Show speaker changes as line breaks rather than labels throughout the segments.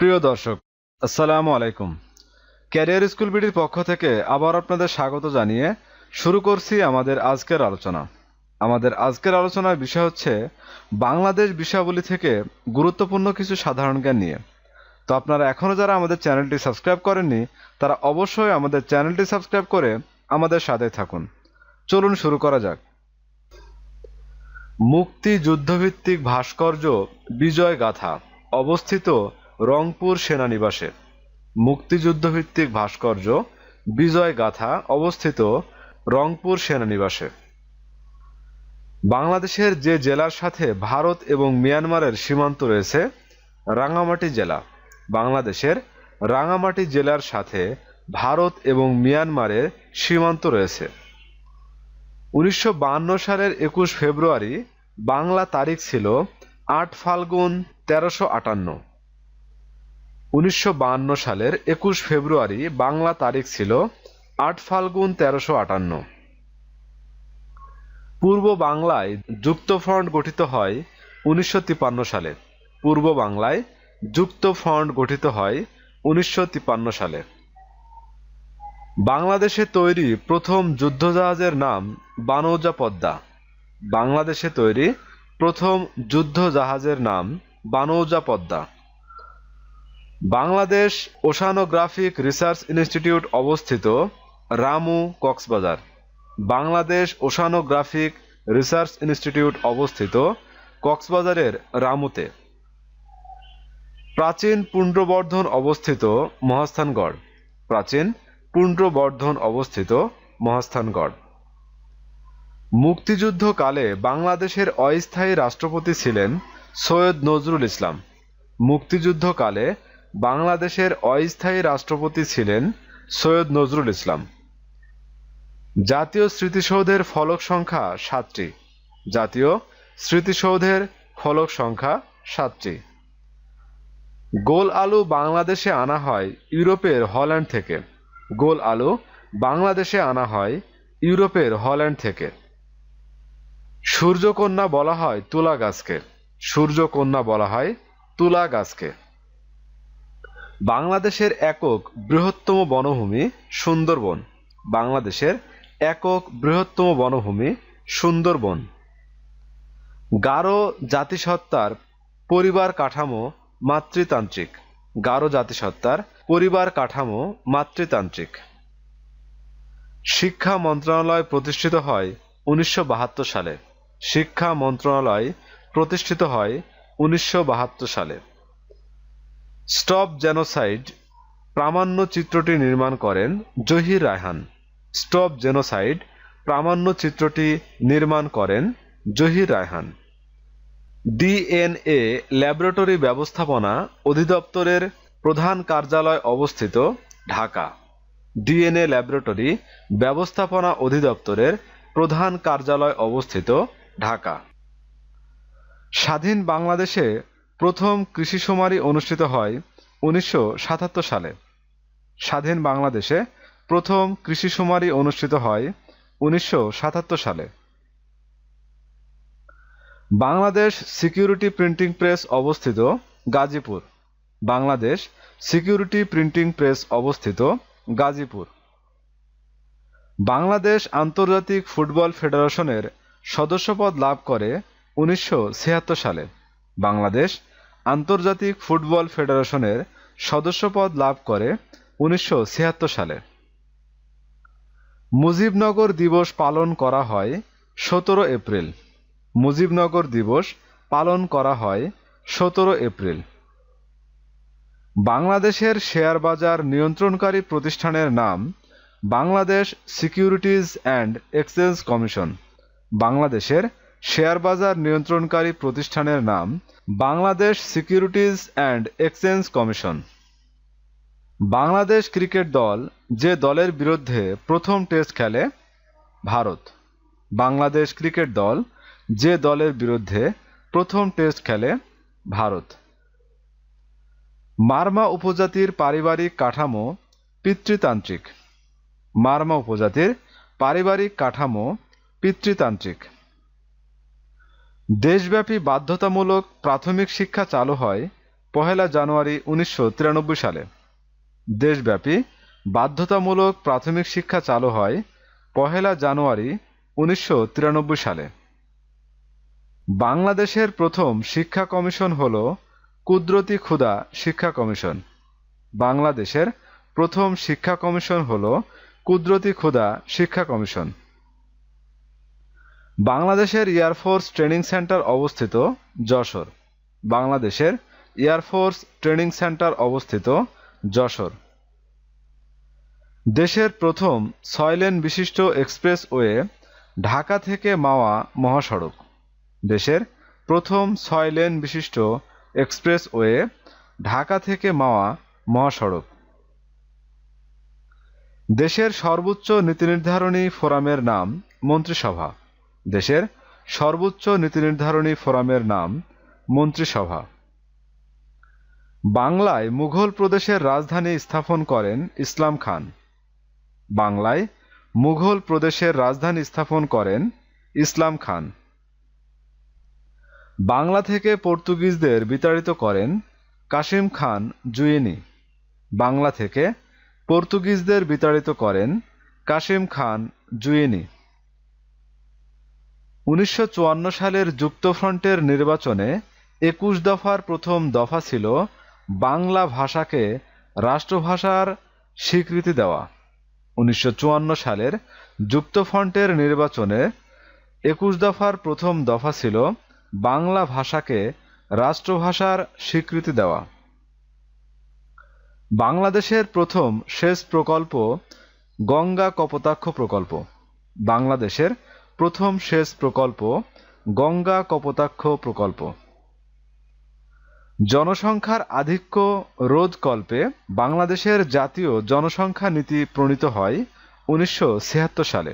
প্রিয় দর্শক আসসালামু আলাইকুম ক্যারিয়ার স্কুল বিডির পক্ষ থেকে আবার আপনাদের স্বাগত জানিয়ে শুরু করছি আমাদের আজকের আলোচনা আমাদের আজকের আলোচনার বিষয় হচ্ছে বাংলাদেশ বিষয়াবলী থেকে গুরুত্বপূর্ণ কিছু সাধারণ জ্ঞান নিয়ে তো আপনারা এখনও যারা আমাদের চ্যানেলটি সাবস্ক্রাইব করেননি তারা অবশ্যই আমাদের চ্যানেলটি সাবস্ক্রাইব করে আমাদের সাথে থাকুন চলুন শুরু করা যাক মুক্তি যুদ্ধভিত্তিক ভাস্কর্য বিজয় গাথা অবস্থিত রংপুর সেনানিবাসে মুক্তিযুদ্ধভিত্তিক ভাস্কর্য বিজয় গাথা অবস্থিত রংপুর সেনানিবাসে বাংলাদেশের যে জেলার সাথে ভারত এবং মিয়ানমারের সীমান্ত রয়েছে রাঙামাটি জেলা বাংলাদেশের রাঙামাটি জেলার সাথে ভারত এবং মিয়ানমারের সীমান্ত রয়েছে উনিশশো সালের একুশ ফেব্রুয়ারি বাংলা তারিখ ছিল আট ফাল্গুন তেরোশো আটান্ন উনিশশো সালের একুশ ফেব্রুয়ারি বাংলা তারিখ ছিল আট ফাল্গুন তেরোশো আটান্ন পূর্ব বাংলায় যুক্তফ্রন্ট গঠিত হয় উনিশশো সালে পূর্ব বাংলায় যুক্তফ্রন্ট গঠিত হয় উনিশশো সালে বাংলাদেশে তৈরি প্রথম যুদ্ধজাহাজের নাম বানৌজা পদ্মা বাংলাদেশে তৈরি প্রথম যুদ্ধজাহাজের নাম বানৌজা Padma Bangladesh oceanographic research institute অবস্থিত Ramu Cox's Bazar Bangladesh oceanographic research institute অবস্থিত কক্সবাজারের রামুতে প্রাচীন পুণ্ড্রবর্ধন অবস্থিত মহাস্থানগড় প্রাচীন পুণ্ড্রবর্ধন অবস্থিত মহাস্থানগড় মুক্তিযুদ্ধকালে বাংলাদেশের অস্থায়ী রাষ্ট্রপতি ছিলেন সৈয়দ নজরুল ইসলাম মুক্তিযুদ্ধকালে বাংলাদেশের অস্থায়ী রাষ্ট্রপতি ছিলেন সৈয়দ নজরুল ইসলাম জাতীয় স্মৃতিসৌধের ফলক সংখ্যা সাতটি জাতীয় স্মৃতিসৌধের ফলক সংখ্যা সাতটি গোল আলু বাংলাদেশে আনা হয় ইউরোপের হল্যান্ড থেকে গোল আলু বাংলাদেশে আনা হয় ইউরোপের হল্যান্ড থেকে সূর্যকন্যা বলা হয় তুলা গাছকে সূর্যকন্যা বলা হয় তুলা গাছকে বাংলাদেশের একক বৃহত্তম বনভূমি সুন্দরবন বাংলাদেশের একক বৃহত্তম বনভূমি সুন্দরবন গারো জাতিসত্তার পরিবার কাঠামো মাতৃতান্ত্রিক গারো জাতিসত্তার পরিবার কাঠামো মাতৃতান্ত্রিক শিক্ষা মন্ত্রণালয় প্রতিষ্ঠিত হয় উনিশশো সালে শিক্ষা মন্ত্রণালয় প্রতিষ্ঠিত হয় উনিশশো সালে স্টপ জেনোসাইড প্রামাণ্য চিত্রটি নির্মাণ করেন জহির রায়হান স্টপ জেনোসাইড প্রামাণ্য চিত্রটি নির্মাণ করেন জহির রায়হান ডিএনএ ল্যাবরেটরি ব্যবস্থাপনা অধিদপ্তরের প্রধান কার্যালয় অবস্থিত ঢাকা ডিএনএ ল্যাবরেটরি ব্যবস্থাপনা অধিদপ্তরের প্রধান কার্যালয় অবস্থিত ঢাকা স্বাধীন বাংলাদেশে প্রথম কৃষি সমারি অনুষ্ঠিত হয় উনিশশো সালে স্বাধীন বাংলাদেশে প্রথম কৃষি সমারি অনুষ্ঠিত হয় উনিশশো সালে বাংলাদেশ সিকিউরিটি প্রিন্টিং প্রেস অবস্থিত Gazipur Bangladesh security printing press অবস্থিত গাজীপুর বাংলাদেশ আন্তর্জাতিক ফুটবল ফেডারেশনের সদস্যপদ লাভ করে উনিশশো সালে বাংলাদেশ আন্তর্জাতিক ফুটবল ফেডারেশনের সদস্যপদ লাভ করে উনিশশো সালে মুজিবনগর দিবস পালন করা হয় সতেরো এপ্রিল মুজিবনগর দিবস পালন করা হয় সতেরো এপ্রিল বাংলাদেশের শেয়ার বাজার নিয়ন্ত্রণকারী প্রতিষ্ঠানের নাম Bangladesh securities and exchange commission বাংলাদেশের শেয়ার বাজার নিয়ন্ত্রণকারী প্রতিষ্ঠানের নাম Bangladesh securities and exchange commission Bangladesh cricket দল যে দলের বিরুদ্ধে প্রথম টেস্ট খেলে ভারত বাংলাদেশ ক্রিকেট দল যে দলের বিরুদ্ধে প্রথম টেস্ট খেলে ভারত মার্মা উপজাতির পারিবারিক কাঠামো পিতৃতান্ত্রিক মার্মা উপজাতির পারিবারিক কাঠামো পিতৃতান্ত্রিক দেশব্যাপী বাধ্যতামূলক প্রাথমিক শিক্ষা চালু হয় পহেলা জানুয়ারি উনিশশো সালে দেশব্যাপী বাধ্যতামূলক প্রাথমিক শিক্ষা চালু হয় পহেলা জানুয়ারি উনিশশো সালে বাংলাদেশের প্রথম শিক্ষা কমিশন হল কুদরতি ক্ষুদা শিক্ষা কমিশন বাংলাদেশের প্রথম শিক্ষা কমিশন হল কুদরতি ক্ষুদা শিক্ষা কমিশন বাংলাদেশের এয়ারফোর্স ট্রেনিং সেন্টার অবস্থিত যশোর বাংলাদেশের এয়ারফোর্স ট্রেনিং সেন্টার অবস্থিত যশোর দেশের প্রথম ছয় লেন বিশিষ্ট এক্সপ্রেসওয়ে ঢাকা থেকে মাওয়া মহাসড়ক দেশের প্রথম ছয় লেন বিশিষ্ট এক্সপ্রেসওয়ে ঢাকা থেকে মাওয়া মহাসড়ক দেশের সর্বোচ্চ নীতিনির্ধারণী ফোরামের নাম মন্ত্রিসভা দেশের সর্বোচ্চ নীতি নির্ধারণী ফোরামের নাম মন্ত্রিসভা বাংলায় মুঘল প্রদেশের রাজধানী স্থাপন করেন ইসলাম খান বাংলায় মুঘল প্রদেশের রাজধানী স্থাপন করেন ইসলাম খান বাংলা থেকে পর্তুগিজদের বিতাড়িত করেন কাশিম খান জুয়েনি বাংলা থেকে পর্তুগিজদের বিতাড়িত করেন কাশিম খান জুয়েনি উনিশশো সালের যুক্তফ্রন্টের নির্বাচনে একুশ দফার প্রথম দফা ছিল বাংলা ভাষাকে রাষ্ট্রভাষার স্বীকৃতি দেওয়া উনিশশো সালের যুক্তফ্রন্টের নির্বাচনে একুশ দফার প্রথম দফা ছিল বাংলা ভাষাকে রাষ্ট্রভাষার স্বীকৃতি দেওয়া বাংলাদেশের প্রথম শেষ প্রকল্প গঙ্গা কপোতাক্ষ প্রকল্প বাংলাদেশের প্রথম সেচ প্রকল্প গঙ্গা কপতাক্ষ প্রকল্প জনসংখ্যার আধিক্য রোধকল্পে বাংলাদেশের জাতীয় জনসংখ্যা নীতি প্রণীত হয় উনিশশো সালে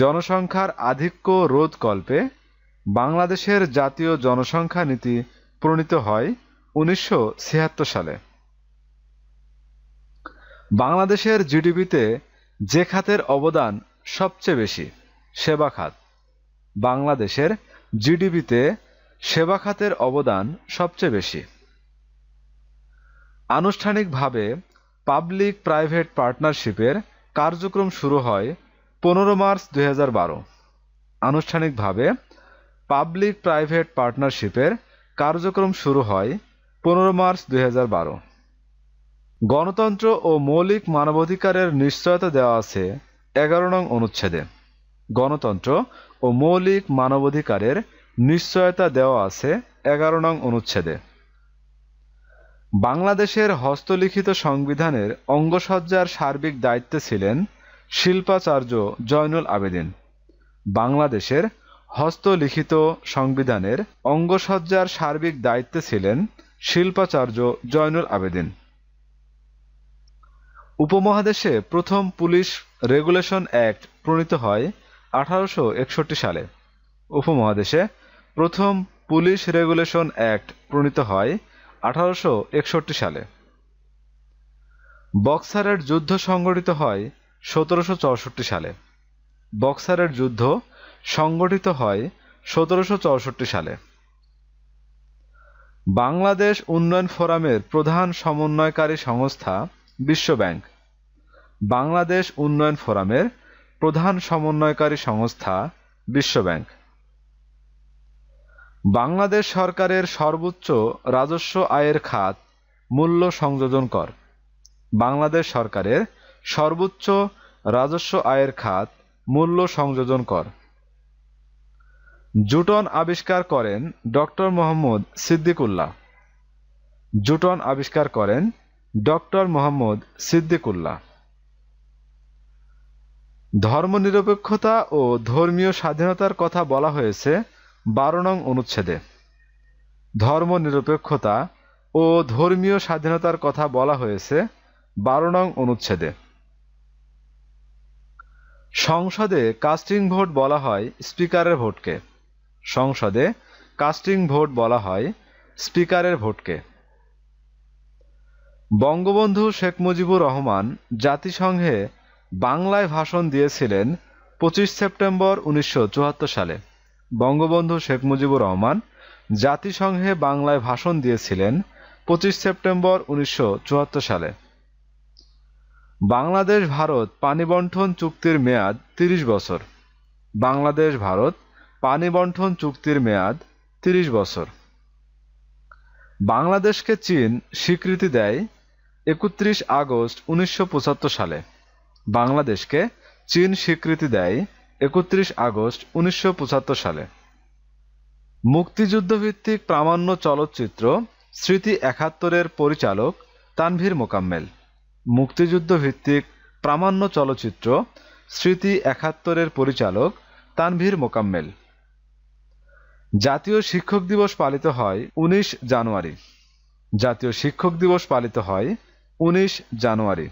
জনসংখ্যার আধিক্য রোধকল্পে বাংলাদেশের জাতীয় জনসংখ্যা নীতি প্রণীত হয় উনিশশো সালে বাংলাদেশের জিডিপিতে যে খাতের অবদান সবচেয়ে বেশি সেবা খাত বাংলাদেশের জিডিপিতে সেবা খাতের অবদান সবচেয়ে বেশি আনুষ্ঠানিকভাবে পাবলিক প্রাইভেট পার্টনারশিপের কার্যক্রম শুরু হয় পনেরো মার্চ দুই আনুষ্ঠানিকভাবে পাবলিক প্রাইভেট পার্টনারশিপের কার্যক্রম শুরু হয় পনেরো মার্চ দুই গণতন্ত্র ও মৌলিক মানবাধিকারের নিশ্চয়তা দেওয়া আছে এগারো নং অনুচ্ছেদে গণতন্ত্র ও মৌলিক মানবাধিকারের নিশ্চয়তা দেওয়া আছে এগারো নং অনুচ্ছেদে বাংলাদেশের হস্তলিখিত সংবিধানের অঙ্গসজ্জার সার্বিক দায়িত্বে ছিলেন শিল্পাচার্য জয়নুল আবেদিন বাংলাদেশের হস্তলিখিত সংবিধানের অঙ্গসজ্জার সার্বিক দায়িত্বে ছিলেন শিল্পাচার্য জয়নুল আবেদিন উপমহাদেশে প্রথম পুলিশ রেগুলেশন অ্যাক্ট প্রণীত হয় আঠারোশো সালে উপমহাদেশে প্রথম পুলিশ রেগুলেশন অ্যাক্ট প্রণীত হয় আঠারোশো সালে বক্সারের যুদ্ধ সংগঠিত হয় সতেরোশো সালে বক্সারের যুদ্ধ সংগঠিত হয় সতেরোশো সালে বাংলাদেশ উন্নয়ন ফোরামের প্রধান সমন্বয়কারী সংস্থা বিশ্বব্যাংক বাংলাদেশ উন্নয়ন ফোরামের প্রধান সমন্বয়কারী সংস্থা বিশ্বব্যাংক বাংলাদেশ সরকারের সর্বোচ্চ রাজস্ব আয়ের খাত মূল্য সংযোজন কর বাংলাদেশ সরকারের সর্বোচ্চ রাজস্ব আয়ের খাত মূল্য সংযোজন কর জুটন আবিষ্কার করেন ডক্টর মোহাম্মদ সিদ্দিকুল্লাহ জুটন আবিষ্কার করেন ডক্টর মোহাম্মদ সিদ্দিকুল্লাহ ধর্মনিরপেক্ষতা ও ধর্মীয় স্বাধীনতার কথা বলা হয়েছে বারো নং অনুচ্ছেদে ধর্মনিরপেক্ষতা ও ধর্মীয় স্বাধীনতার কথা বলা হয়েছে বারো নং অনুচ্ছেদে সংসদে কাস্টিং ভোট বলা হয় স্পিকারের ভোটকে সংসদে কাস্টিং ভোট বলা হয় স্পিকারের ভোটকে বঙ্গবন্ধু শেখ মুজিবুর রহমান জাতিসংঘে বাংলায় ভাষণ দিয়েছিলেন পঁচিশ সেপ্টেম্বর উনিশশো সালে বঙ্গবন্ধু শেখ মুজিবুর রহমান জাতিসংঘে বাংলায় ভাষণ দিয়েছিলেন পঁচিশ সেপ্টেম্বর উনিশশো সালে বাংলাদেশ ভারত পানি বন্টন চুক্তির মেয়াদ ৩০ বছর বাংলাদেশ ভারত পানি বন্টন চুক্তির মেয়াদ ৩০ বছর বাংলাদেশকে চীন স্বীকৃতি দেয় একত্রিশ আগস্ট উনিশশো সালে বাংলাদেশকে চীন স্বীকৃতি দেয় একত্রিশ আগস্ট উনিশশো সালে মুক্তিযুদ্ধভিত্তিক প্রামাণ্য চলচ্চিত্র স্মৃতি একাত্তরের পরিচালক তানভীর মোকাম্মেল মুক্তিযুদ্ধভিত্তিক প্রামাণ্য চলচ্চিত্র স্মৃতি একাত্তরের পরিচালক তানভীর মোকাম্মেল জাতীয় শিক্ষক দিবস পালিত হয় ১৯ জানুয়ারি জাতীয় শিক্ষক দিবস পালিত হয় ১৯ জানুয়ারি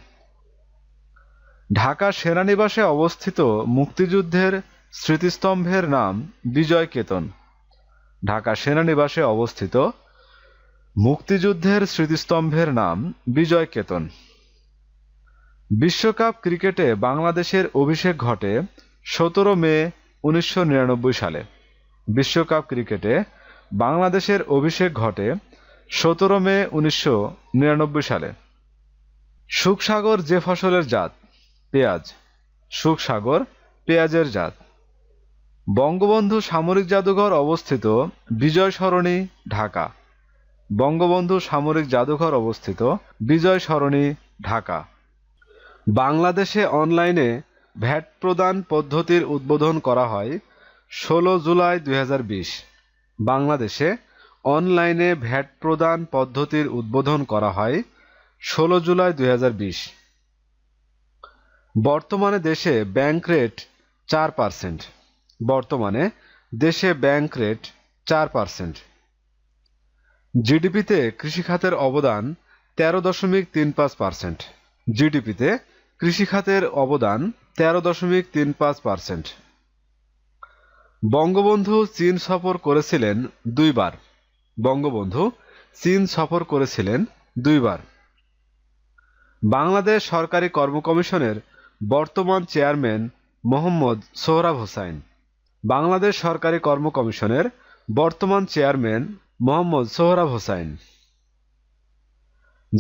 ঢাকা সেনানিবাসে অবস্থিত মুক্তিযুদ্ধের স্মৃতিস্তম্ভের নাম বিজয় কেতন ঢাকা সেনানিবাসে অবস্থিত মুক্তিযুদ্ধের স্মৃতিস্তম্ভের নাম বিজয় কেতন বিশ্বকাপ ক্রিকেটে বাংলাদেশের অভিষেক ঘটে সতেরো মে উনিশশো সালে বিশ্বকাপ ক্রিকেটে বাংলাদেশের অভিষেক ঘটে সতেরো মে উনিশশো সালে সুখসাগর যে ফসলের জাত পেঁয়াজ সুখসাগর পেঁয়াজের জাত বঙ্গবন্ধু সামরিক জাদুঘর অবস্থিত বিজয় সরণি ঢাকা বঙ্গবন্ধু সামরিক জাদুঘর অবস্থিত বিজয় সরণি ঢাকা বাংলাদেশে অনলাইনে ভ্যাট প্রদান পদ্ধতির উদ্বোধন করা হয় ষোলো জুলাই দুই বাংলাদেশে অনলাইনে ভ্যাট প্রদান পদ্ধতির উদ্বোধন করা হয় ষোলো জুলাই দুই বর্তমানে দেশে ব্যাংক রেট চার পার্সেন্ট বর্তমানে দেশে ব্যাংক রেট চার পার্সেন্ট জিডিপিতে কৃষিখাতের অবদান তেরো দশমিক তিন পাঁচ পার্সেন্ট জিডিপিতে কৃষিখাতের অবদান তেরো দশমিক তিন পাঁচ পার্সেন্ট বঙ্গবন্ধু চীন সফর করেছিলেন দুইবার বঙ্গবন্ধু চীন সফর করেছিলেন দুইবার বাংলাদেশ সরকারি কর্ম কমিশনের বর্তমান চেয়ারম্যান মোহাম্মদ সোহরাব হোসাইন বাংলাদেশ সরকারি কর্ম কমিশনের বর্তমান চেয়ারম্যান মোহাম্মদ সোহরাব হোসাইন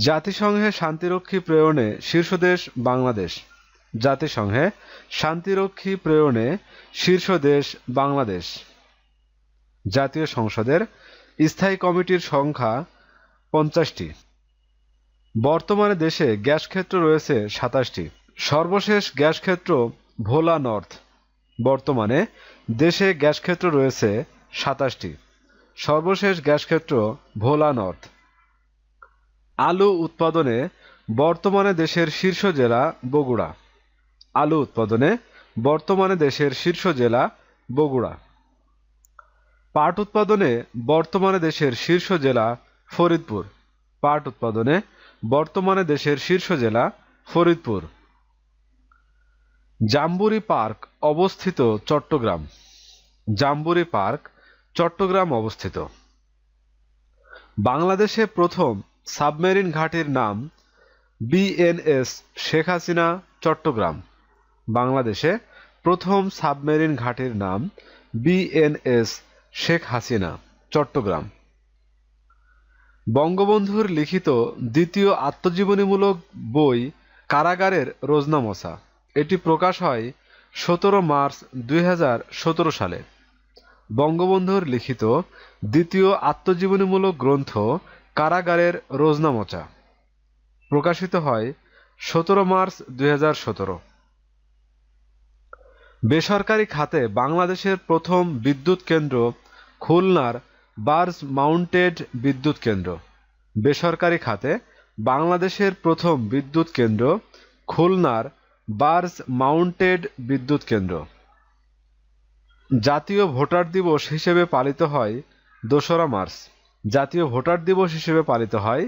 জাতিসংঘে শান্তিরক্ষী প্রেরণে শীর্ষ দেশ বাংলাদেশ জাতিসংঘে শান্তিরক্ষী প্রেরণে শীর্ষ দেশ বাংলাদেশ জাতীয় সংসদের স্থায়ী কমিটির সংখ্যা পঞ্চাশটি বর্তমানে দেশে গ্যাস ক্ষেত্র রয়েছে সাতাশটি সর্বশেষ গ্যাস ক্ষেত্র ভোলা নর্থ বর্তমানে দেশে গ্যাস ক্ষেত্র রয়েছে সাতাশটি সর্বশেষ গ্যাস ক্ষেত্র ভোলা নর্থ আলু উৎপাদনে বর্তমানে দেশের শীর্ষ জেলা বগুড়া আলু উৎপাদনে বর্তমানে দেশের শীর্ষ জেলা বগুড়া পাট উৎপাদনে বর্তমানে দেশের শীর্ষ জেলা ফরিদপুর পাট উৎপাদনে বর্তমানে দেশের শীর্ষ জেলা ফরিদপুর জাম্বুরি পার্ক অবস্থিত চট্টগ্রাম জাম্বুরি পার্ক চট্টগ্রাম অবস্থিত বাংলাদেশে প্রথম সাবমেরিন ঘাটির নাম বিএনএস শেখ হাসিনা চট্টগ্রাম বাংলাদেশে প্রথম সাবমেরিন ঘাটির নাম বিএনএস শেখ হাসিনা চট্টগ্রাম বঙ্গবন্ধুর লিখিত দ্বিতীয় আত্মজীবনীমূলক বই কারাগারের রোজনামশা এটি প্রকাশ হয় সতেরো মার্চ দুই সালে বঙ্গবন্ধুর লিখিত দ্বিতীয় আত্মজীবনীমূলক গ্রন্থ কারাগারের রোজনামচা প্রকাশিত হয় সতেরো মার্চ দুই বেসরকারি খাতে বাংলাদেশের প্রথম বিদ্যুৎ কেন্দ্র খুলনার বার্জ মাউন্টেড বিদ্যুৎ কেন্দ্র বেসরকারি খাতে বাংলাদেশের প্রথম বিদ্যুৎ কেন্দ্র খুলনার বার্স মাউন্টেড বিদ্যুৎ কেন্দ্র জাতীয় ভোটার দিবস হিসেবে পালিত হয় দোসরা মার্চ জাতীয় ভোটার দিবস হিসেবে পালিত হয়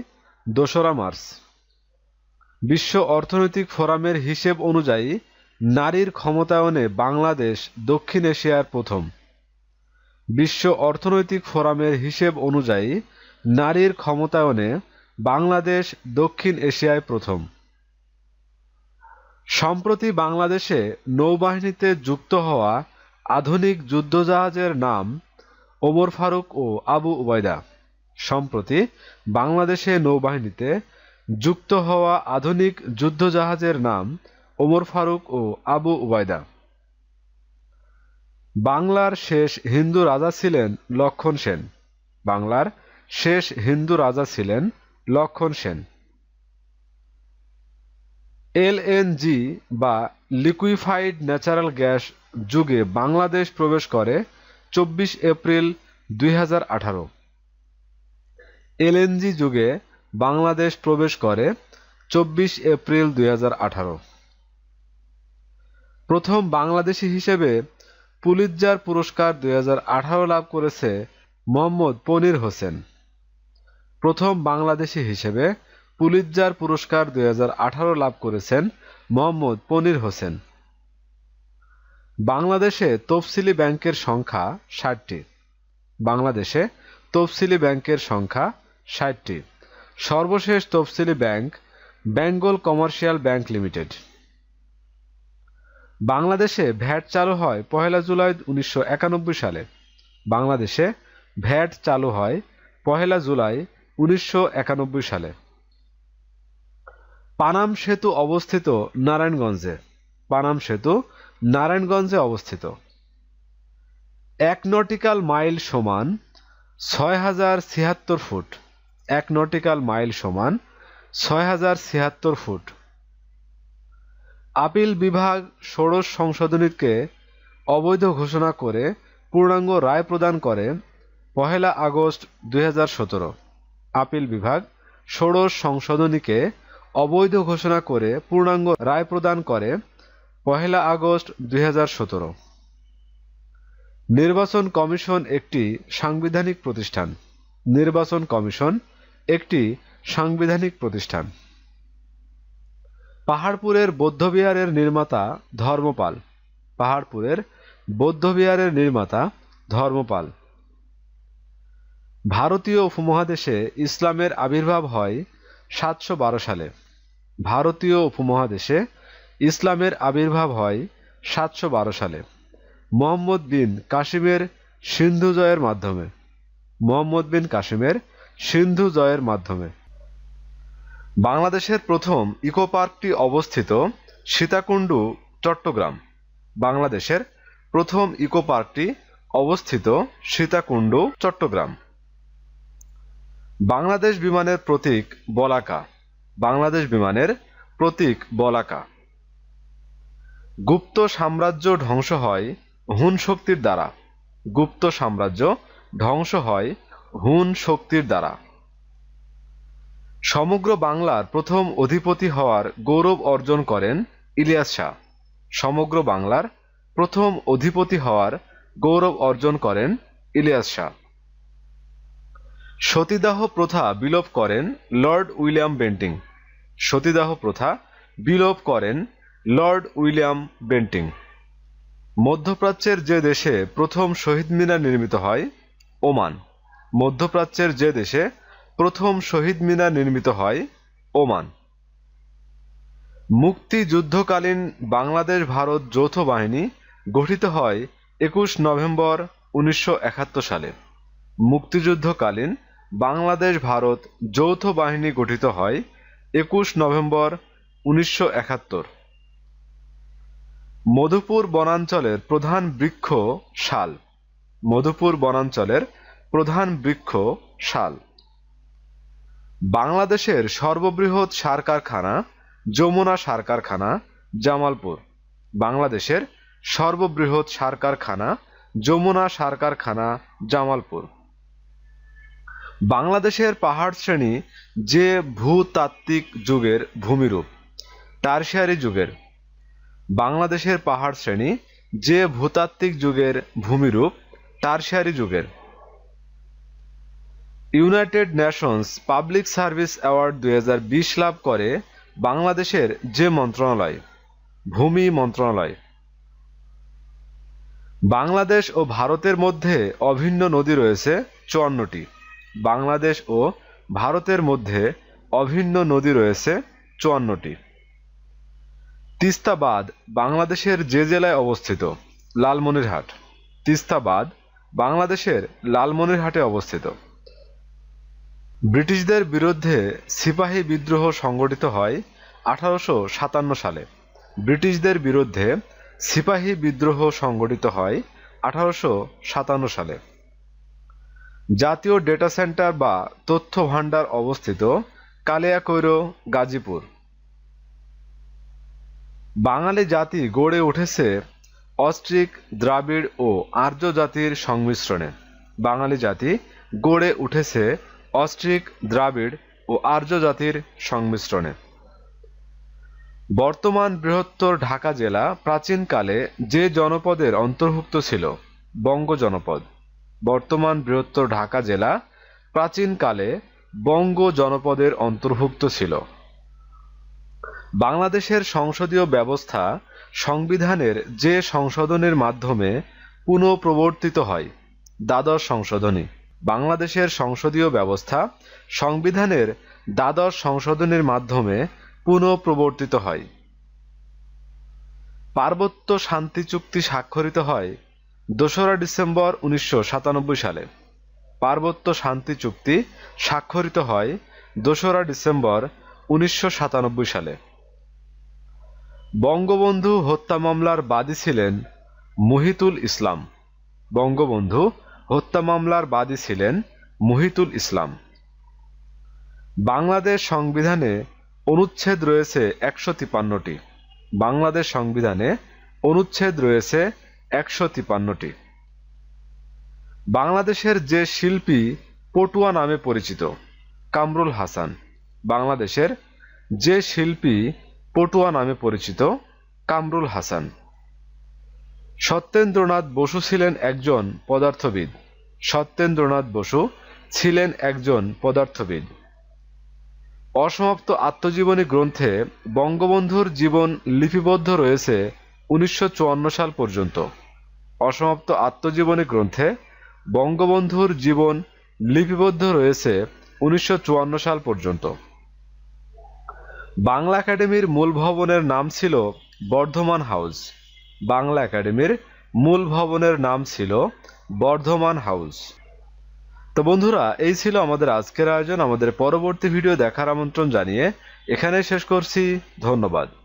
দোসরা মার্চ বিশ্ব অর্থনৈতিক ফোরামের হিসেব অনুযায়ী নারীর ক্ষমতায়নে বাংলাদেশ দক্ষিণ এশিয়ার প্রথম বিশ্ব অর্থনৈতিক ফোরামের হিসেব অনুযায়ী নারীর ক্ষমতায়নে বাংলাদেশ দক্ষিণ এশিয়ায় প্রথম সম্প্রতি বাংলাদেশে নৌবাহিনীতে যুক্ত হওয়া আধুনিক যুদ্ধজাহাজের নাম ওমর ফারুক ও আবু উবায়দা সম্প্রতি বাংলাদেশে নৌবাহিনীতে যুক্ত হওয়া আধুনিক যুদ্ধজাহাজের নাম ওমর ফারুক ও আবু উবায়দা বাংলার শেষ হিন্দু রাজা ছিলেন লক্ষণ সেন বাংলার শেষ হিন্দু রাজা ছিলেন লক্ষণ সেন এলএনজি বা লিকুইফাইড ন্যাচারাল গ্যাস যুগে বাংলাদেশ প্রবেশ করে চব্বিশ এপ্রিল দুই এলএনজি যুগে বাংলাদেশ প্রবেশ করে চব্বিশ এপ্রিল দুই প্রথম বাংলাদেশি হিসেবে পুলিৎজার পুরস্কার দুই লাভ করেছে মোহাম্মদ পনির হোসেন প্রথম বাংলাদেশি হিসেবে পুলিৎজার পুরস্কার দুই লাভ করেছেন মোহাম্মদ পনির হোসেন বাংলাদেশে তফসিলি ব্যাংকের সংখ্যা ষাটটি বাংলাদেশে তফসিলি ব্যাংকের সংখ্যা ষাটটি সর্বশেষ তফসিলি bank Bengal commercial bank limited বাংলাদেশে ভ্যাট চালু হয় পহেলা জুলাই উনিশশো সালে বাংলাদেশে ভ্যাট চালু হয় পহেলা জুলাই উনিশশো সালে পানাম সেতু অবস্থিত নারায়ণগঞ্জে পানাম সেতু নারায়ণগঞ্জে অবস্থিত এক নটিক্যাল মাইল সমান ছয় হাজার ছিয়াত্তর ফুট এক নটিক্যাল মাইল সমান ছয় হাজার ছিয়াত্তর ফুট আপিল বিভাগ ষোড়শ সংশোধনীকে অবৈধ ঘোষণা করে পূর্ণাঙ্গ রায় প্রদান করে পহেলা আগস্ট দুই আপিল বিভাগ ষোড়শ সংশোধনীকে অবৈধ ঘোষণা করে পূর্ণাঙ্গ রায় প্রদান করে পহেলা আগস্ট দুই নির্বাচন কমিশন একটি সাংবিধানিক প্রতিষ্ঠান নির্বাচন কমিশন একটি সাংবিধানিক প্রতিষ্ঠান পাহাড়পুরের বৌদ্ধবিহারের নির্মাতা ধর্মপাল পাহাড়পুরের বৌদ্ধবিহারের নির্মাতা ধর্মপাল ভারতীয় উপমহাদেশে ইসলামের আবির্ভাব হয় সাতশো সালে ভারতীয় উপমহাদেশে ইসলামের আবির্ভাব হয় সাতশো সালে মোহাম্মদ বিন কাশিমের সিন্ধু জয়ের মাধ্যমে মোহাম্মদ বিন কাশিমের সিন্ধু জয়ের মাধ্যমে বাংলাদেশের প্রথম ইকো পার্কটি অবস্থিত সীতাকুণ্ডু চট্টগ্রাম বাংলাদেশের প্রথম ইকো পার্কটি অবস্থিত সীতাকুণ্ডু চট্টগ্রাম বাংলাদেশ বিমানের প্রতীক বলাকা বাংলাদেশ বিমানের প্রতীক বলাকা গুপ্ত সাম্রাজ্য ধ্বংস হয় হুন শক্তির দ্বারা গুপ্ত সাম্রাজ্য ধ্বংস হয় হুন শক্তির দ্বারা সমগ্র বাংলার প্রথম অধিপতি হওয়ার গৌরব অর্জন করেন ইলিয়াস শাহ সমগ্র বাংলার প্রথম অধিপতি হওয়ার গৌরব অর্জন করেন ইলিয়াস শাহ সতীদাহ প্রথা বিলোপ করেন লর্ড উইলিয়াম বেন্টিং সতীদাহ প্রথা বিলোপ করেন লর্ড উইলিয়াম বেন্টিং মধ্যপ্রাচ্যের যে দেশে প্রথম শহীদ মিনার নির্মিত হয় ওমান মধ্যপ্রাচ্যের যে দেশে প্রথম শহীদ মিনার নির্মিত হয় ওমান মুক্তিযুদ্ধকালীন বাংলাদেশ ভারত যৌথ বাহিনী গঠিত হয় একুশ নভেম্বর উনিশশো সালে মুক্তিযুদ্ধকালীন বাংলাদেশ ভারত যৌথ বাহিনী গঠিত হয় একুশ নভেম্বর উনিশশো একাত্তর মধুপুর বনাঞ্চলের প্রধান বৃক্ষ শাল মধুপুর বনাঞ্চলের প্রধান বৃক্ষ শাল বাংলাদেশের সর্ববৃহৎ সার কারখানা যমুনা সার কারখানা জামালপুর বাংলাদেশের সর্ববৃহৎ সার কারখানা যমুনা সার কারখানা জামালপুর বাংলাদেশের পাহাড় শ্রেণী যে ভূতাত্ত্বিক যুগের ভূমিরূপ টার্সিয়ারি যুগের বাংলাদেশের পাহাড় শ্রেণী যে ভূতাত্ত্বিক যুগের ভূমিরূপ টার্সিয়ারি যুগের United Nations public service award দুই লাভ করে বাংলাদেশের যে মন্ত্রণালয় ভূমি মন্ত্রণালয় বাংলাদেশ ও ভারতের মধ্যে অভিন্ন নদী রয়েছে চুয়ান্নটি বাংলাদেশ ও ভারতের মধ্যে অভিন্ন নদী রয়েছে চুয়ান্নটি তিস্তাবাদ বাংলাদেশের যে জেলায় অবস্থিত লালমনিরহাট তিস্তাবাদ বাংলাদেশের লালমনিরহাটে অবস্থিত ব্রিটিশদের বিরুদ্ধে সিপাহী বিদ্রোহ সংগঠিত হয় আঠারোশো সাতান্ন সালে ব্রিটিশদের বিরুদ্ধে সিপাহী বিদ্রোহ সংগঠিত হয় আঠারোশো সাতান্ন সালে জাতীয় ডেটা সেন্টার বা তথ্য ভাণ্ডার অবস্থিত কালিয়াকৈরো গাজীপুর বাঙালি জাতি গড়ে উঠেছে অস্ট্রিক দ্রাবিড় ও আর্য জাতির সংমিশ্রণে বাঙালি জাতি গড়ে উঠেছে অস্ট্রিক দ্রাবিড় ও আর্য জাতির সংমিশ্রণে বর্তমান বৃহত্তর ঢাকা জেলা প্রাচীনকালে যে জনপদের অন্তর্ভুক্ত ছিল বঙ্গ জনপদ বর্তমান বৃহত্তর ঢাকা জেলা প্রাচীনকালে বঙ্গ জনপদের অন্তর্ভুক্ত ছিল বাংলাদেশের সংসদীয় ব্যবস্থা সংবিধানের যে সংশোধনের মাধ্যমে পুনঃপ্রবর্তিত হয় দ্বাদশ সংশোধনী বাংলাদেশের সংসদীয় ব্যবস্থা সংবিধানের দ্বাদশ সংশোধনের মাধ্যমে পুনঃপ্রবর্তিত হয় পার্বত্য শান্তি চুক্তি স্বাক্ষরিত হয় দোসরা ডিসেম্বর উনিশশো সালে পার্বত্য শান্তি চুক্তি স্বাক্ষরিত হয় দোসরা ডিসেম্বর উনিশশো সালে বঙ্গবন্ধু হত্যা মামলার বাদী ছিলেন মুহিতুল ইসলাম বঙ্গবন্ধু হত্যা মামলার বাদী ছিলেন মুহিতুল ইসলাম বাংলাদেশ সংবিধানে অনুচ্ছেদ রয়েছে একশো তিপান্নটি বাংলাদেশ সংবিধানে অনুচ্ছেদ রয়েছে একশো তিপান্নটি বাংলাদেশের যে শিল্পী পটুয়া নামে পরিচিত কামরুল হাসান বাংলাদেশের যে শিল্পী পটুয়া নামে পরিচিত কামরুল হাসান সত্যেন্দ্রনাথ বসু ছিলেন একজন পদার্থবিদ সত্যেন্দ্রনাথ বসু ছিলেন একজন পদার্থবিদ অসমাপ্ত আত্মজীবনী গ্রন্থে বঙ্গবন্ধুর জীবন লিপিবদ্ধ রয়েছে উনিশশো সাল পর্যন্ত অসমাপ্ত আত্মজীবনী গ্রন্থে বঙ্গবন্ধুর জীবন লিপিবদ্ধ রয়েছে উনিশশো সাল পর্যন্ত বাংলা একাডেমির মূল ভবনের নাম ছিল বর্ধমান হাউস বাংলা একাডেমির মূল ভবনের নাম ছিল বর্ধমান হাউস তো বন্ধুরা এই ছিল আমাদের আজকের আয়োজন আমাদের পরবর্তী ভিডিও দেখার আমন্ত্রণ জানিয়ে এখানে শেষ করছি ধন্যবাদ